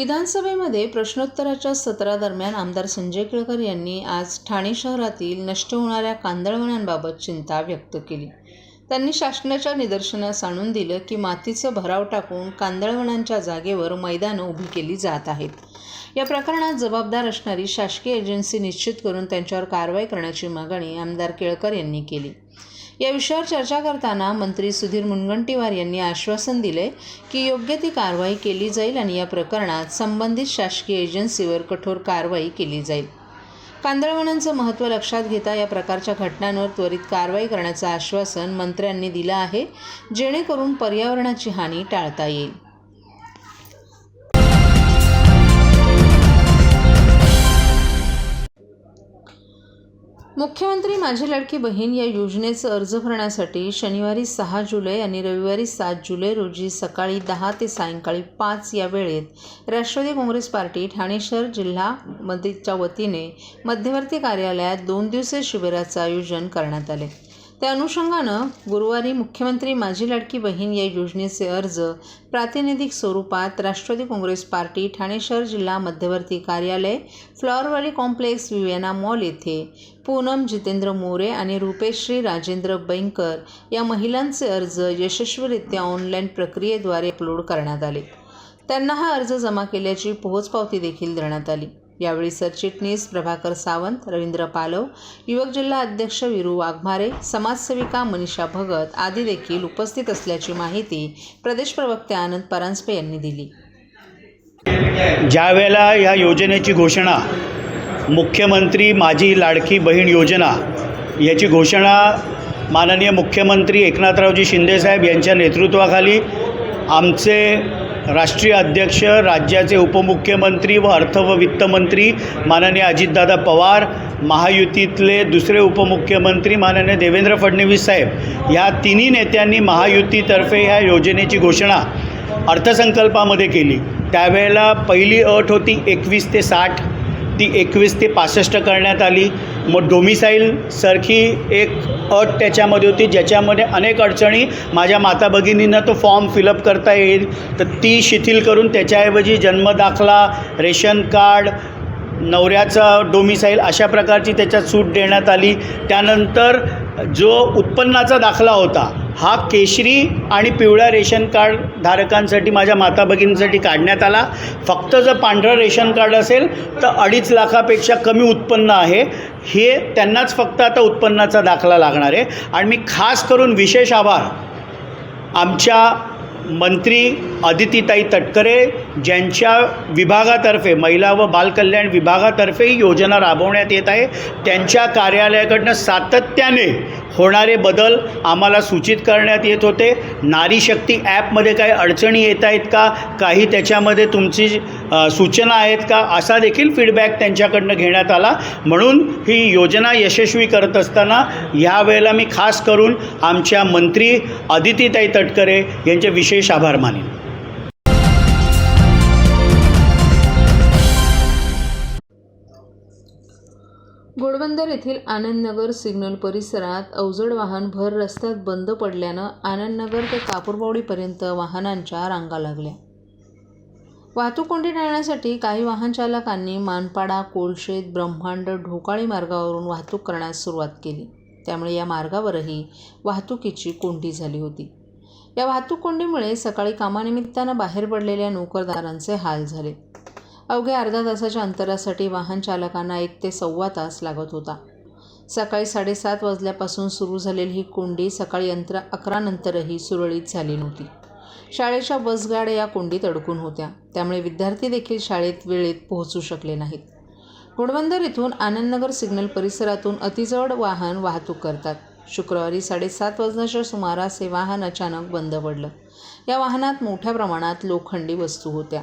विधानसभेमध्ये प्रश्नोत्तराच्या सत्रादरम्यान आमदार संजय केळकर यांनी आज ठाणे शहरातील नष्ट होणाऱ्या कांदळवनांबाबत चिंता व्यक्त केली. त्यांनी शासनाच्या निदर्शनास आणून दिलं की मातीचं भराव टाकून कांदळवनांच्या जागेवर मैदानं उभी केली जात आहेत. या प्रकरणात जबाबदार असणारी शासकीय एजन्सी निश्चित करून त्यांच्यावर कारवाई करण्याची मागणी आमदार केळकर यांनी केली. या विषयावर चर्चा करताना मंत्री सुधीर मुनगंटीवार यांनी आश्वासन दिले की योग्य ती कारवाई केली जाईल आणि या प्रकरणात संबंधित शासकीय एजन्सीवर कठोर कारवाई केली जाईल. कांदळवनांचं महत्त्व लक्षात घेता या प्रकारच्या घटनांवर त्वरित कारवाई करण्याचं आश्वासन मंत्र्यांनी दिलं आहे जेणेकरून पर्यावरणाची हानी टाळता येईल. मुख्यमंत्री माझी लाडकी बहीण या योजनेचं अर्ज भरण्यासाठी शनिवारी सहा जुलै आणि रविवारी सात जुलै रोजी सकाळी दहा ते सायंकाळी पाच या वेळेत राष्ट्रवादी काँग्रेस पार्टी ठाणे शहर जिल्हा मध्यच्या वतीने मध्यवर्ती कार्यालयात दोन दिवसीय शिबिराचं आयोजन करण्यात आले. त्या अनुषंगानं गुरुवारी मुख्यमंत्री माझी लाडकी बहीण या योजनेचे अर्ज प्रातिनिधिक स्वरूपात राष्ट्रवादी काँग्रेस पार्टी ठाणे शहर जिल्हा मध्यवर्ती कार्यालय फ्लॉअरवाली कॉम्प्लेक्स विवेना मॉल येथे पूनम जितेंद्र मोरे आणि रुपेश्री राजेंद्र बैंकर या महिलांचे अर्ज यशस्वीरित्या ऑनलाईन प्रक्रियेद्वारे अपलोड करण्यात आले. त्यांना हा अर्ज जमा केल्याची पोहोचपावती देखील देण्यात आली. यावेळी सरचिटणीस प्रभाकर सावंत रवींद्र पालव युवक जिल्हा अध्यक्ष विरू वाघमारे समाजसेविका मनीषा भगत आदी देखील उपस्थित असल्याची माहिती प्रदेश प्रवक्ते आनंद परांजपे यांनी दिली. ज्यावेळेला या योजनेची घोषणा मुख्यमंत्री माझी लाडकी बहीण योजना याची घोषणा माननीय मुख्यमंत्री एकनाथरावजी शिंदेसाहेब यांच्या नेतृत्वाखाली आमचे राष्ट्रीय अध्यक्ष राज्याचे उपमुख्यमंत्री व अर्थ व वित्तमंत्री माननीय अजितदादा पवार महायुतीतले दुसरे उपमुख्यमंत्री माननीय देवेंद्र फडणवीस साहेब या तिन्ही नेत्यांनी महायुतीतर्फे ह्या योजनेची घोषणा अर्थसंकल्पामध्ये केली. त्यावेळेला पहिली अट होती एकवीस ते साठ. ती एकवीस ते पासष्ट करण्यात आली. मग डोमिसाईलसारखी एक अट त्याच्यामध्ये होती ज्याच्यामध्ये अनेक अडचणी माझ्या माता भगिनींना तो फॉर्म फिलअप करता येईल. तर ती शिथिल करून त्याच्याऐवजी जन्मदाखला रेशन कार्ड नवऱ्याचा डोमिसाईल अशा प्रकारची त्याच्यात सूट देण्यात आली. त्यानंतर जो उत्पन्नाचा दाखला होता हा केशरी आणि पिवळ्या रेशन कार्ड धारकांसाठी माझ्या माता भगिनींसाठी काढण्यात आला. फक्त जर पांढरं रेशन कार्ड असेल तर अडीच लाखापेक्षा कमी उत्पन्न आहे. हे त्यांनाच फक्त आता उत्पन्नाचा दाखला लागणार आहे. आणि मी खास करून विशेष आभार आमच्या मंत्री अदितीताई तटकरे ज्यांच्या विभागातर्फे महिला व बालकल्याण विभागातर्फे ही योजना राबवण्यात येत आहे. त्यांच्या कार्यालयाकडनं सातत्याने होणारे बदल आम्हाला सूचित करण्यात येत होते. नारी शक्ती ॲपमध्ये काही अडचणी येत आहेत का? काही त्याच्यामध्ये तुमची सूचना आहेत का? असा देखील फीडबॅक त्यांच्याकडनं घेण्यात आला. म्हणून ही योजना यशस्वी करत असताना यावेळेला मी खास करून आमच्या मंत्री अदितीताई तटकरे यांचे विशेष आभार मानेन. घोडबंदर येथील आनंदनगर सिग्नल परिसरात अवजड वाहन भर रस्त्यात बंद पडल्यानं आनंदनगर ते कापूरबावडीपर्यंत वाहनांच्या रांगा लागल्या. वाहतूक कोंडी टाळण्यासाठी काही वाहन चालकांनी मानपाडा कोलशेत ब्रह्मांड ढोकाळी मार्गावरून वाहतूक करण्यास सुरुवात केली. त्यामुळे या मार्गावरही वाहतुकीची कोंडी झाली होती. या वाहतूक कोंडीमुळे सकाळी कामानिमित्तानं बाहेर पडलेल्या नोकरदारांचे हाल झाले. अवघ्या अर्धा तासाच्या अंतरासाठी वाहन चालकांना एक ते सव्वा तास लागत होता. सकाळी साडेसात वाजल्यापासून सुरू झालेली ही कोंडी सकाळी अंतर अकरानंतरही सुरळीत झाली नव्हती. शाळेच्या बसगाड्या या कोंडीत अडकून होत्या. त्यामुळे विद्यार्थी देखील शाळेत वेळेत पोहोचू शकले नाहीत. घोडबंदर इथून आनंदनगर सिग्नल परिसरातून अतिजड वाहन वाहतूक करतात. शुक्रवारी साडेसात वाजण्याच्या सुमारास हे वाहन अचानक बंद पडलं. या वाहनात मोठ्या प्रमाणात लोखंडी वस्तू होत्या.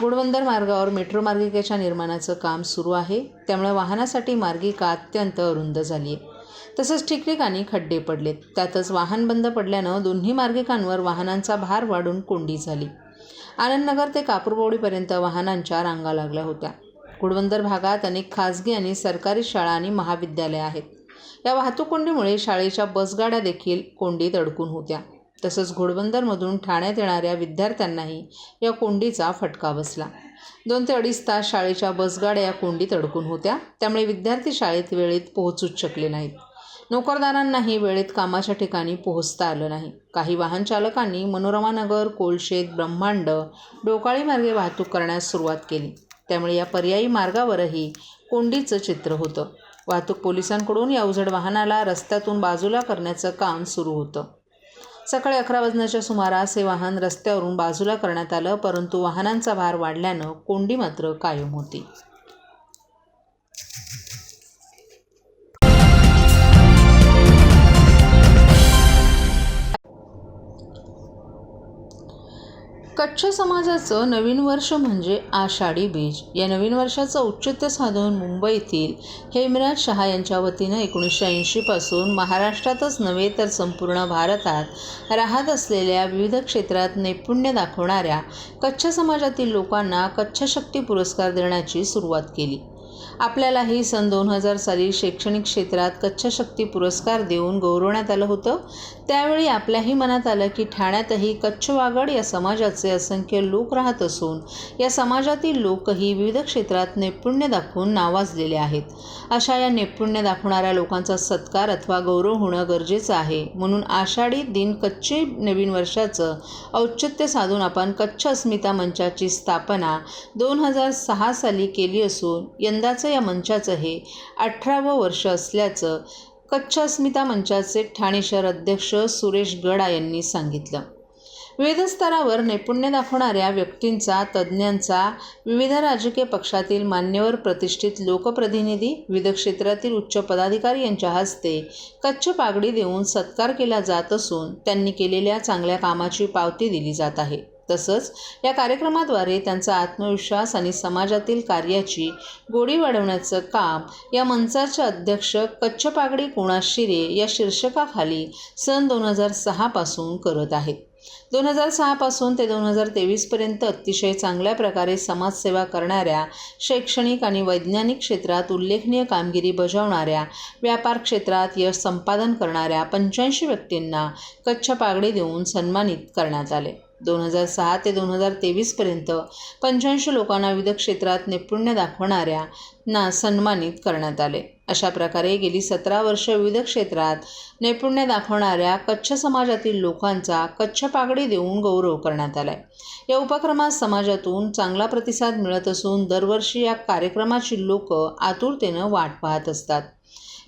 गुडवंदर मार्गावर मेट्रो मार्गिकेच्या निर्माणाचं काम सुरू आहे. त्यामुळे वाहनासाठी मार्गिका अत्यंत अरुंद झाली आहे तसंच ठिकठिकाणी खड्डे पडलेत. त्यातच वाहन बंद पडल्यानं दोन्ही मार्गिकांवर वाहनांचा भार वाढून कोंडी झाली. आनंदनगर ते कापूरबोडीपर्यंत वाहनांच्या रांगा लागल्या होत्या. गुडवंदर भागात अनेक खाजगी आणि सरकारी शाळा आणि महाविद्यालयं आहेत. या वाहतूक कोंडीमुळे शाळेच्या बसगाड्या देखील कोंडीत अडकून होत्या. तसंच घोडबंदरमधून ठाण्यात येणाऱ्या विद्यार्थ्यांनाही या कोंडीचा फटका बसला. दोन ते अडीच तास शाळेच्या बसगाड्या या कोंडीत अडकून होत्या. त्यामुळे विद्यार्थी शाळेत वेळेत पोहोचूच शकले नाहीत. नोकरदारांनाही वेळेत कामाच्या ठिकाणी पोहोचता आलं नाही. काही वाहन चालकांनी मनोरमानगर कोलशेत ब्रह्मांड डोकाळी मार्गे वाहतूक करण्यास सुरुवात केली. त्यामुळे या पर्यायी मार्गावरही कोंडीचं चित्र होतं. वाहतूक पोलिसांकडून या अवजड वाहनाला रस्त्यातून बाजूला करण्याचं काम सुरू होतं. सकाळी अकरा वाजण्याच्या सुमारास हे वाहन रस्त्यावरून बाजूला करण्यात आलं परंतु वाहनांचा भार वाढल्यानं कोंडी मात्र कायम होती. कच्छ समाजाचं नवीन वर्ष म्हणजे आषाढी बीज. या नवीन वर्षाचं औचित्य साधून मुंबईतील हेमराज शहा यांच्या वतीनं एकोणीसशे ऐंशीपासून महाराष्ट्रातच नव्हे तर संपूर्ण भारतात राहत असलेल्या विविध क्षेत्रात नैपुण्य दाखवणाऱ्या कच्छ समाजातील लोकांना कच्छ शक्ती पुरस्कार देण्याची सुरुवात केली. आपल्यालाही सन दोन हजार साली शैक्षणिक क्षेत्रात कच्छ शक्ती पुरस्कार देऊन गौरवण्यात आलं होतं. त्यावेळी आपल्याही मनात आलं की ठाण्यातही कच्छ वागड या समाजाचे असंख्य लोक राहत असून या समाजातील लोकही विविध क्षेत्रात नैपुण्य दाखवून नावाजलेले आहेत. अशा या नैपुण्य दाखवणाऱ्या लोकांचा सत्कार अथवा गौरव होणं गरजेचं आहे. म्हणून आषाढी दिन कच्चे नवीन वर्षाचं औचित्य साधून आपण कच्छ अस्मिता मंचाची स्थापना दोन हजार सहा साली केली असून यंदाचं या मंचाचं हे अठरावं वर्ष असल्याचं कच्छ अस्मिता मंचाचे ठाणे शहर अध्यक्ष सुरेश गडा यांनी सांगितलं. वेदस्तरावर नैपुण्य दाखवणाऱ्या व्यक्तींचा तज्ज्ञांचा विविध राजकीय पक्षातील मान्यवर प्रतिष्ठित लोकप्रतिनिधी विविध क्षेत्रातील उच्च पदाधिकारी यांच्या हस्ते कच्छ पागडी देऊन सत्कार केला जात असून त्यांनी केलेल्या चांगल्या कामाची पावती दिली जात आहे. तसंच या कार्यक्रमाद्वारे त्यांचा आत्मविश्वास आणि समाजातील कार्याची गोडी वाढवण्याचं काम या मंचाचे अध्यक्ष कच्छ पागडी कुणा शिरे या शीर्षकाखाली सन दोन हजार सहापासून करत आहेत. दोन हजार सहापासून ते दोन हजार तेवीसपर्यंत अतिशय चांगल्या प्रकारे समाजसेवा करणाऱ्या शैक्षणिक आणि वैज्ञानिक क्षेत्रात उल्लेखनीय कामगिरी बजावणाऱ्या व्यापार क्षेत्रात यश संपादन करणाऱ्या पंच्याऐंशी व्यक्तींना कच्छ पागडी देऊन सन्मानित करण्यात आले. दोन हजार सहा ते दोन हजार तेवीसपर्यंत पंच्याऐंशी लोकांना विविध क्षेत्रात नैपुण्य दाखवणाऱ्या ना सन्मानित करण्यात आले. अशा प्रकारे गेली सतरा वर्ष विविध क्षेत्रात नैपुण्य दाखवणाऱ्या कच्छ समाजातील लोकांचा कच्छ पागडी देऊन गौरव करण्यात आला आहे या उपक्रमात समाजातून चांगला प्रतिसाद मिळत असून दरवर्षी या कार्यक्रमाची लोक आतुरतेनं वाट पाहत असतात.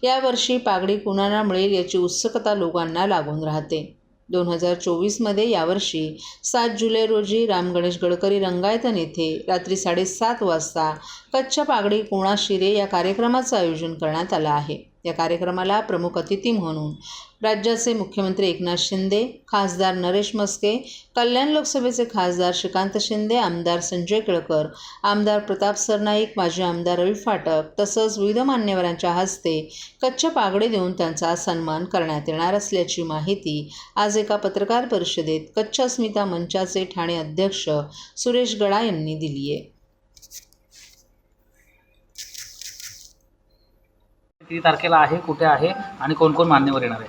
यावर्षी पागडी कुणाला मिळेल याची उत्सुकता लोकांना लागून राहते. दोन हजार चोवीसमध्ये यावर्षी सात जुलै रोजी राम गणेश गडकरी रंगायतन येथे रात्री साडेसात वाजता कच्छ पागडी कोणा शिरे या कार्यक्रमाचं आयोजन करण्यात आलं आहे. या कार्यक्रमाला प्रमुख अतिथी म्हणून राज्याचे मुख्यमंत्री एकनाथ शिंदे खासदार नरेश मस्के कल्याण लोकसभेचे खासदार श्रीकांत शिंदे आमदार संजय केळकर आमदार प्रताप सरनाईक माजी आमदार रवी फाटक तसंच विविध मान्यवरांच्या हस्ते कच्छ पागडे देऊन त्यांचा सन्मान करण्यात येणार असल्याची माहिती आज एका पत्रकार परिषदेत कच्छ अस्मिता मंचाचे ठाणे अध्यक्ष सुरेश गडा यांनी दिली आहे किती तारखेला आहे कुठे आहे आणि कोण कोण मान्यवर येणार आहे?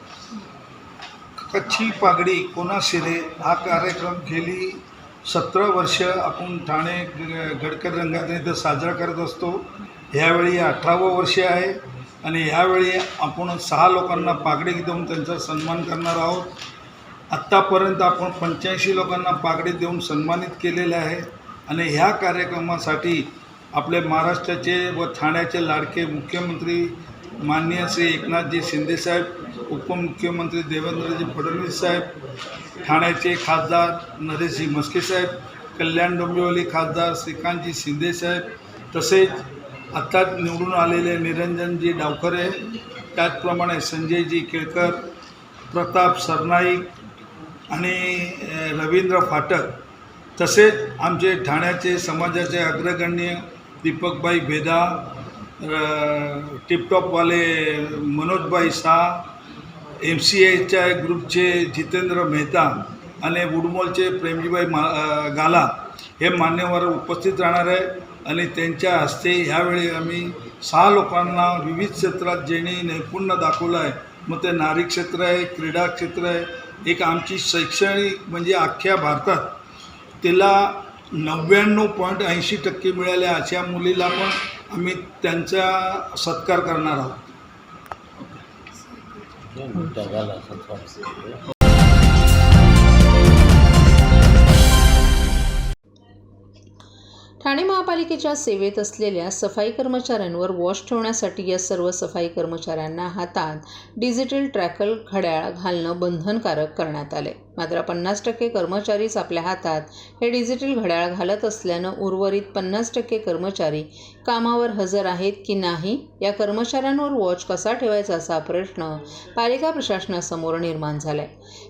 कच्छी पागडी कोणाशिरे हा कार्यक्रम गेली सतरा वर्ष आपण ठाणे ग- रंगात इथं साजरा करत असतो. ह्यावेळी अठरावं वर्ष आहे आणि ह्यावेळी आपण सहा लोकांना पागडी देऊन त्यांचा सन्मान करणार आहोत. आत्तापर्यंत आपण पंच्याऐंशी लोकांना पागडी देऊन सन्मानित केलेले आहे आणि ह्या कार्यक्रमासाठी आपले महाराष्ट्राचे व ठाण्याचे लाडके मुख्यमंत्री माननीय श्री एकनाथजी शिंदेसाहेब उपमुख्यमंत्री देवेंद्रजी फडणवीस साहेब ठाण्याचे खासदार नरेशजी मस्के साहेब कल्याण डोंबिवली खासदार श्रीकांतजी शिंदे साहेब तसेच आत्ता निवडून आलेले निरंजनजी डावखरे त्याचप्रमाणे संजयजी केळकर प्रताप सरनाईक आणि रवींद्र फाटक तसेच आमचे ठाण्याचे समाजाचे अग्रगण्य दीपकबाई भेदा टिपटॉपवाले मनोजबाई शाह एम सी एच्या ग्रुपचे जितेंद्र मेहता आणि वुडमॉलचे प्रेमजीबाई मा गाला हे मान्यवर उपस्थित राहणार आहे आणि त्यांच्या हस्ते ह्यावेळी आम्ही सहा लोकांना विविध क्षेत्रात ज्यांनी नैपुण्य दाखवलं आहे. मग ते नारी क्षेत्र आहे क्रीडा क्षेत्र आहे एक आमची शैक्षणिक म्हणजे अख्ख्या भारतात तिला नव्याण्णव पॉईंट ऐंशी टक्के मिळाले अशा मुलीला पण आम्ही त्यांचा सत्कार करणार आहोत. ठाणे महापालिकेच्या सेवेत असलेल्या सफाई कर्मचाऱ्यांवर वॉश ठेवण्यासाठी या सर्व सफाई कर्मचाऱ्यांना हातात डिजिटल ट्रॅकल घड्याळ घालणं बंधनकारक करण्यात आले मात्र पन्नास टक्के कर्मचारीच आपल्या हातात. हे डिजिटल घड्याळ घालत असल्यानं उर्वरित पन्नास टक्के कर्मचारी कामावर हजर आहेत की नाही या कर्मचाऱ्यांवर वॉच कसा ठेवायचा असा प्रश्न पालिका प्रशासनासमोर निर्माण झालाय.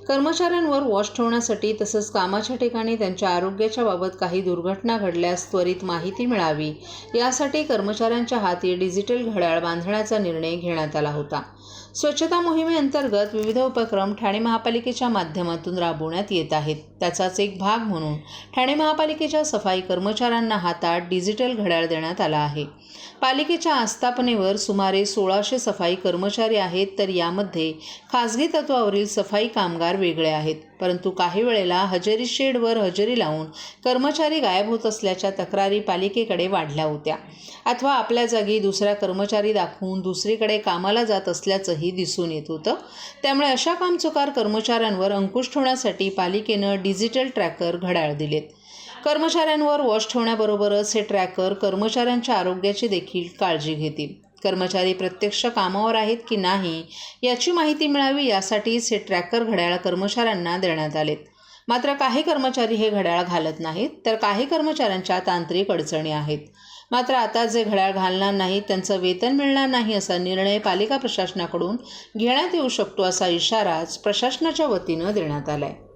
कर्मचाऱ्यांवर वॉच ठेवण्यासाठी तसंच कामाच्या ठिकाणी त्यांच्या आरोग्याच्या बाबत काही दुर्घटना घडल्यास त्वरित माहिती मिळावी. यासाठी कर्मचाऱ्यांच्या हाती डिजिटल घड्याळ बांधण्याचा निर्णय घेण्यात आला होता. स्वच्छता मोहिमेअंतर्गत विविध उपक्रम ठाणे महापालिकेच्या माध्यमातून राबवण्यात येत आहेत. त्याचाच एक भाग म्हणून ठाणे महापालिकेच्या सफाई कर्मचाऱ्यांना हातात डिजिटल घड्याळ देण्यात आला आहे. पालिकेच्या आस्थापनेवर सुमारे सोळाशे सफाई कर्मचारी आहेत तर यामध्ये खाजगी तत्वावरील सफाई कामगार वेगळे आहेत. परंतु काही वेळेला हजेरी शेडवर हजेरी लावून कर्मचारी गायब होत असल्याच्या तक्रारी पालिकेकडे वाढल्या होत्या. अथवा आपल्या जागी दुसरा कर्मचारी दाखवून दुसरीकडे कामाला जात असल्याचंही दिसून येत होतं. त्यामुळे अशा कामचुकार कर्मचाऱ्यांवर अंकुश ठेवण्यासाठी पालिकेनं डिजिटल ट्रॅकर घड्याळ दिलेत. कर्मचाऱ्यांवर वॉश ठेवण्याबरोबरच हे ट्रॅकर कर्मचाऱ्यांच्या आरोग्याची देखील काळजी घेतील. कर्मचारी प्रत्यक्ष कामावर आहेत की नाही याची माहिती मिळावी यासाठीच हे ट्रॅकर घड्याळ कर्मचाऱ्यांना देण्यात आलेत. मात्र काही कर्मचारी हे घड्याळ घालत नाहीत तर काही कर्मचाऱ्यांच्या तांत्रिक अडचणी आहेत. मात्र आता जे घड्याळ घालणार नाहीत त्यांचं वेतन मिळणार नाही असा निर्णय पालिका प्रशासनाकडून घेण्यात येऊ शकतो असा इशाराच प्रशासनाच्या वतीनं देण्यात आला आहे